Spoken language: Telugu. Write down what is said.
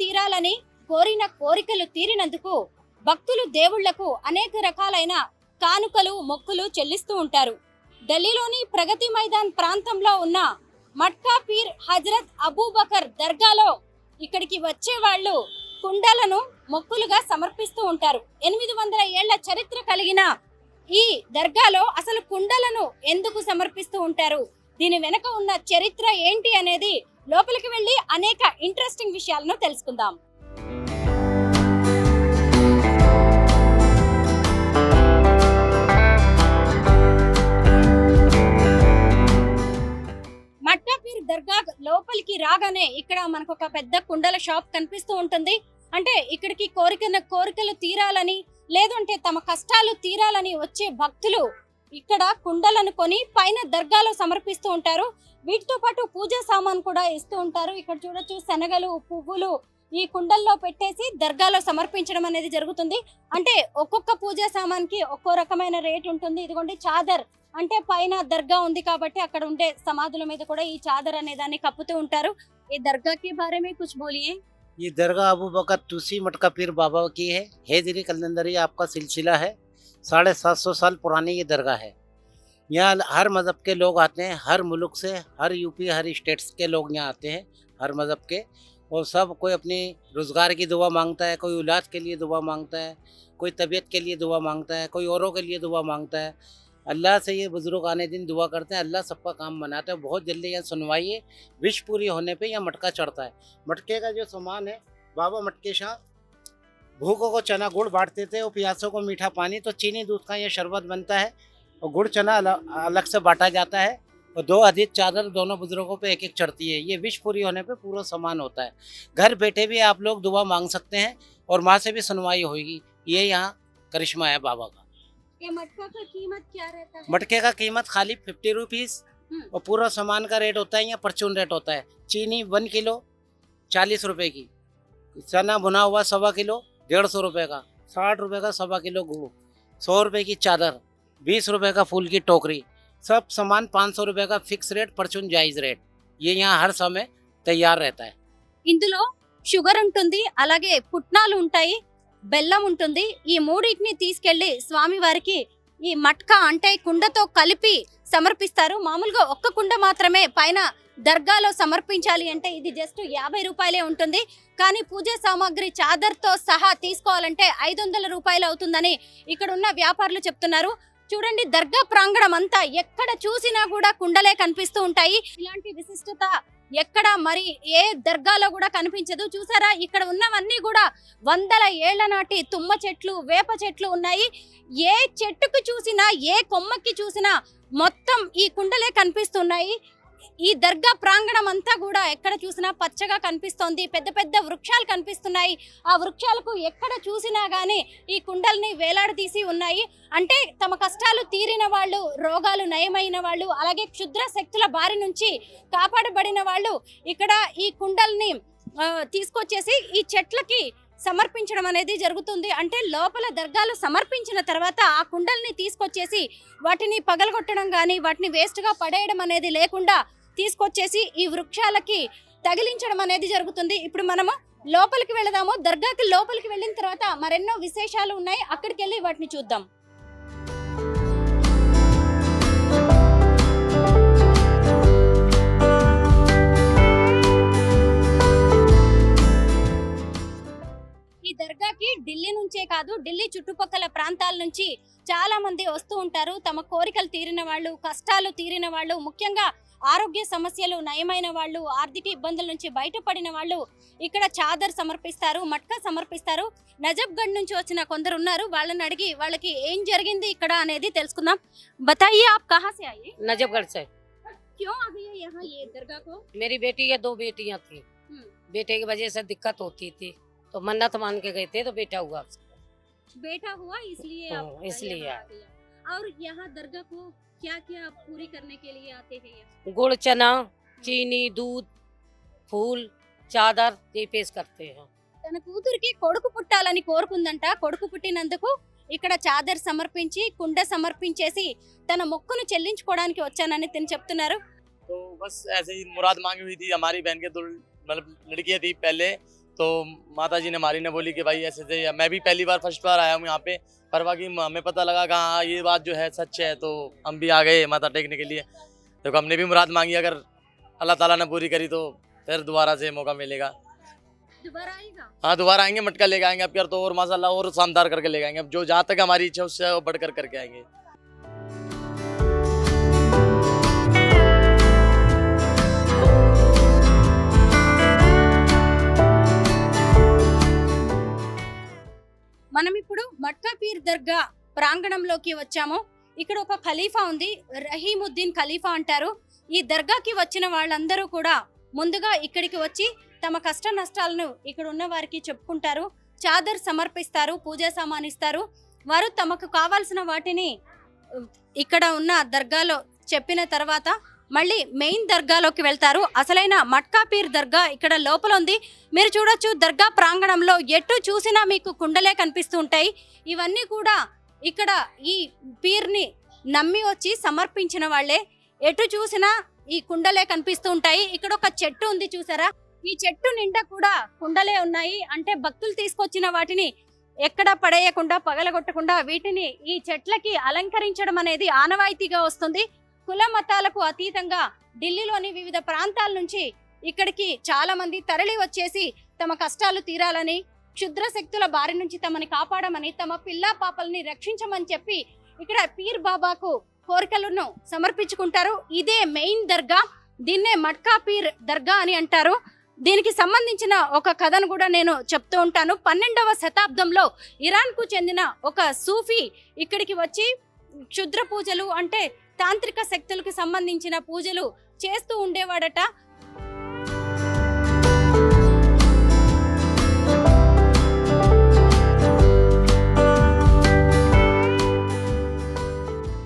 తీరాలని కోరిన కోరికలు తీరినందుకు భక్తులు దేవుళ్ళకు అనేక రకాలైన కానుకలు మొక్కులు చెల్లిస్తూ ఉంటారు. ఢిల్లీలోని ప్రగతి మైదాన్ ప్రాంతంలో ఉన్న మట్కా పీర్ హజరత్ అబూబకర్ దర్గాలో ఇక్కడికి వచ్చే వాళ్ళు కుండలను మొక్కులుగా సమర్పిస్తూ ఉంటారు. ఎనిమిది వందల ఏళ్ళ చరిత్ర కలిగిన ఈ దర్గాలో అసలు కుండలను ఎందుకు సమర్పిస్తూ ఉంటారు? దీని వెనక ఉన్న చరిత్ర ఏంటి అనేది లోపలికి వెళ్ళి అనేక ఇంట్రెస్టింగ్ విషయాలను తెలుసుకుందాం. మట్టాపీర్ దర్గా లోపలికి రాగానే ఇక్కడ మనకు ఒక పెద్ద కుండల షాప్ కనిపిస్తూ ఉంటుంది. అంటే ఇక్కడికి కోరిక కోరికలు తీరాలని లేదంటే తమ కష్టాలు తీరాలని వచ్చే భక్తులు ఇక్కడ కుండలను కొని పైన దర్గాలో సమర్పిస్తూ ఉంటారు వీటితో పాటు పూజా సామాన్ కూడా ఇస్తూ ఉంటారు ఇక్కడ చూడొచ్చు శనగలు పువ్వులు ఈ కుండల్లో పెట్టేసి దర్గాలో సమర్పించడం అనేది జరుగుతుంది అంటే ఒక్కొక్క పూజా సామాన్కి ఒక్కో రకమైన రేట్ ఉంటుంది ఇదిగోండి చాదర్ అంటే పైన దర్గా ఉంది కాబట్టి అక్కడ ఉండే సమాధుల మీద కూడా ఈ చాదర్ అనే దాన్ని కప్పుతూ ఉంటారు ఈ దర్గాకి బారే మే కుచ్ బోలియే ये दरगाह अबू बकर तुसी मटका पीर बाबा की है हैदरी कलंदरी आपका सिलसिला है साढ़े सात सौ साल पुरानी ये दरगाह है। यहाँ हर मज़हब के लोग आते हैं, हर मुल्क से, हर यूपी, हर स्टेट्स के लोग यहाँ आते हैं, हर मज़हब के। और सब कोई अपनी रोज़गार की दुआ माँगता है, कोई औलाद के लिए दुआ माँगता है, कोई तबीयत के लिए दुआ माँगता है, कोई औरों के लिए दुआ माँगता है। अल्लाह से ये बुज़ुर्ग आने दिन दुआ करते हैं, अल्लाह सबका काम बनाता है, बहुत जल्दी यहाँ सुनवाई है विश पूरी होने पे यहाँ मटका चढ़ता है। मटके का जो सामान है, बाबा मटके शाह भूखों को चना गुड़ बांटते थे और प्यासों को मीठा पानी तो चीनी दूध का ये शरबत बनता है और गुड़ चना अलग से बांटा जाता है और दो अधिक चादर दोनों बुज़ुर्गों पे एक एक चढ़ती है। ये विश पूरी होने पे पूरा सामान होता है। घर बैठे भी आप लोग दुआ मांग सकते हैं और माँ से भी सुनवाई होगी। ये यहाँ करिश्मा है बाबा का। ये मटका का कीमत क्या रहता है? मटके का कीमत खाली फिफ्टी रुपीज़ हम्म। और पूरा सामान का रेट होता है या परचून रेट होता है। चीनी वन किलो चालीस रुपए की। चना भुना हुआ सवा किलो डेढ़ सौ रुपये का साठ रुपये का सवा किलो गुड़ सौ रुपये की चादर बीस रुपये का फूल की टोकरी सब सामान पाँच सौ रुपये का फिक्स रेट परचून जायज़ रेट ये यहाँ हर समय तैयार रहता है ఇందులో షుగర్ ఉంటుంది అలాగే పుట్నాలు ఉంటాయి బెల్లం ఉంటుంది ఈ మూడింటిని తీసుకెళ్లి స్వామి వారికి ఈ మట్కా అంటే కుండతో కలిపి సమర్పిస్తారు మామూలుగా ఒక్క కుండ మాత్రమే పైన దర్గాలో సమర్పించాలి అంటే ఇది జస్ట్ యాభై రూపాయలే ఉంటుంది. కానీ పూజా సామాగ్రి చాదర్తో సహా తీసుకోవాలంటే ఐదు వందల రూపాయలు అవుతుందని ఇక్కడ ఉన్న వ్యాపారులు చెప్తున్నారు. చూడండి దర్గా ప్రాంగణం అంతా ఎక్కడ చూసినా కూడా కుండలే కనిపిస్తూ ఉంటాయి. ఇలాంటి విశిష్టత ఎక్కడ మరి ఏ దర్గాలో కూడా కనిపించదు. చూసారా ఇక్కడ ఉన్నవన్నీ కూడా వందల ఏళ్ళ నాటి తుమ్మ చెట్లు వేప చెట్లు ఉన్నాయి. ఏ చెట్టుకు చూసినా ఏ కొమ్మకి చూసినా మొత్తం ఈ కుండలే కనిపిస్తున్నాయి. ఈ దర్గా ప్రాంగణం అంతా కూడా ఎక్కడ చూసినా పచ్చగా కనిపిస్తోంది. పెద్ద పెద్ద వృక్షాలు కనిపిస్తున్నాయి. ఆ వృక్షాలకు ఎక్కడ చూసినా గానీ ఈ కుండల్ని వేలాడదీసి ఉన్నాయి. అంటే తమ కష్టాలు తీరిన వాళ్ళు రోగాలు నయమైన వాళ్ళు అలాగే క్షుద్ర శక్తుల బారి నుంచి కాపాడబడిన వాళ్ళు ఇక్కడ ఈ కుండల్ని తీసుకొచ్చేసి ఈ చెట్లకి సమర్పించడం అనేది జరుగుతుంది. అంటే లోపల దర్గాలు సమర్పించిన తర్వాత ఆ కుండల్ని తీసుకొచ్చేసి వాటిని పగలగొట్టడం కానీ వాటిని వేస్ట్గా పడేయడం అనేది లేకుండా తీసుకొచ్చేసి ఈ వృక్షాలకి తగిలించడం అనేది జరుగుతుంది. ఇప్పుడు మనము లోపలికి వెళదాము. దర్గాకి లోపలికి వెళ్ళిన తర్వాత మరెన్నో విశేషాలు ఉన్నాయి. అక్కడికి వెళ్ళి వాటిని చూద్దాం. ఈ దర్గాకి ఢిల్లీ నుంచే కాదు ఢిల్లీ చుట్టుపక్కల ప్రాంతాల నుంచి చాలా మంది వస్తూ ఉంటారు. తమ కోరికలు తీరిన వాళ్ళు కష్టాలు తీరిన వాళ్ళు ముఖ్యంగా ఆరోగ్య సమస్యలు నయమైన వాళ్ళు ఆర్థిక ఇబ్బందుల నుంచి బయటపడిన వాళ్ళు ఇక్కడ చాదర్ సమర్పిస్తారు మట్కా సమర్పిస్తారు నజబ్గఢ్ నుంచి వచ్చిన కొందరు ఉన్నారు వాళ్ళని అడిగి వాళ్ళకి ఏం జరిగింది ఇక్కడ అనేది తెలుసుకుందాం బతాయి ఆప్ కహా సే ఆయే नजफगढ़ से क्यों आ गए यहाँ ये दरगाह को मेरी बेटी या दो बेटियां थी हम्म। बेटे की वजह से दिक्कत होती थी तो मन्नत मान के गए थे तो बेटा हुआ बेटा हुआ इसलिए हाँ, आप इसलिए यहाँ आ गया। और यहाँ दरगाह को क्या क्या पूरी करने के लिए आते हैं यहाँ? गुड़ चना चीनी दूध फूल चादर ये पेश करते हैं తన కూతురికి కొడుకు పుట్టాలని కోరుకుందంట కొడుకు పుట్టినందుకు ఇక్కడ చాదర్ సమర్పించి కుండ సమర్పించేసి తన మొక్కును చెల్లించుకోవడానికి వచ్చానని తిని చెప్తున్నారు तो बस ऐसे ही मुराद मांगी हुई थी हमारी बहन के दो मतलब लड़कियां थी पहले तो माता जी ने हमारी ने बोली कि भाई ऐसे थे मैं भी पहली बार फ़र्स्ट बार आया हूँ यहाँ पे। पर बाकी हमें पता लगा कि हाँ ये बात जो है सच है तो हम भी आ गए माता टेकने के लिए। तो हमने भी मुराद मांगी अगर अल्लाह ताला ने पूरी करी तो फिर दोबारा से मौका मिलेगा। दोबारा आएगा? हाँ दोबारा आएँगे मटका लेके आएँगे अब यार तो और माशाल्लाह और शानदार करके लेके आएँगे। अब जो जहाँ तक हमारी इच्छा उससे बढ़कर करके आएँगे। మట్కాపీర్ దర్గా ప్రాంగణంలోకి వచ్చాము. ఇక్కడ ఒక ఖలీఫా ఉంది రహీముద్దీన్ ఖలీఫా అంటారు. ఈ దర్గాకి వచ్చిన వాళ్ళందరూ కూడా ముందుగా ఇక్కడికి వచ్చి తమ కష్ట నష్టాలను ఇక్కడ ఉన్న వారికి చెప్పుకుంటారు చాదర్ సమర్పిస్తారు పూజా సామానిస్తారు. వారు తమకు కావాల్సిన వాటిని ఇక్కడ ఉన్న దర్గాలో చెప్పిన తర్వాత మళ్ళీ మెయిన్ దర్గాలోకి వెళ్తారు. అసలైన మట్కా పీర్ దర్గా ఇక్కడ లోపల ఉంది మీరు చూడొచ్చు దర్గా ప్రాంగణంలో ఎటు చూసినా మీకు కుండలే కనిపిస్తూ ఉంటాయి. ఇవన్నీ కూడా ఇక్కడ ఈ పీర్ని నమ్మి వచ్చి సమర్పించిన వాళ్ళే. ఎటు చూసినా ఈ కుండలే కనిపిస్తూ ఉంటాయి. ఇక్కడ ఒక చెట్టు ఉంది చూసారా? ఈ చెట్టు నిండా కూడా కుండలే ఉన్నాయి. అంటే భక్తులు తీసుకొచ్చిన వాటిని ఎక్కడ పడేయకుండా పగలగొట్టకుండా వీటిని ఈ చెట్లకి అలంకరించడం అనేది ఆనవాయితీగా వస్తుంది. కుల మతాలకు అతీతంగా ఢిల్లీలోని వివిధ ప్రాంతాల నుంచి ఇక్కడికి చాలా మంది తరలి వచ్చేసి తమ కష్టాలు తీరాలని క్షుద్ర శక్తుల బారి నుంచి తమని కాపాడమని తమ పిల్ల పాపల్ని రక్షించమని చెప్పి ఇక్కడ పీర్ బాబాకు కోరికలను సమర్పించుకుంటారు. ఇదే మెయిన్ దర్గా దీన్నే మట్కా పీర్ దర్గా అని అంటారు. దీనికి సంబంధించిన ఒక కథను కూడా నేను చెప్తూ ఉంటాను. పన్నెండవ శతాబ్దంలో ఇరాన్కు చెందిన ఒక సూఫీ ఇక్కడికి వచ్చి క్షుద్ర పూజలు అంటే తాంత్రిక శక్తులకు సంబంధించిన పూజలు చేస్తూ ఉండేవాడట.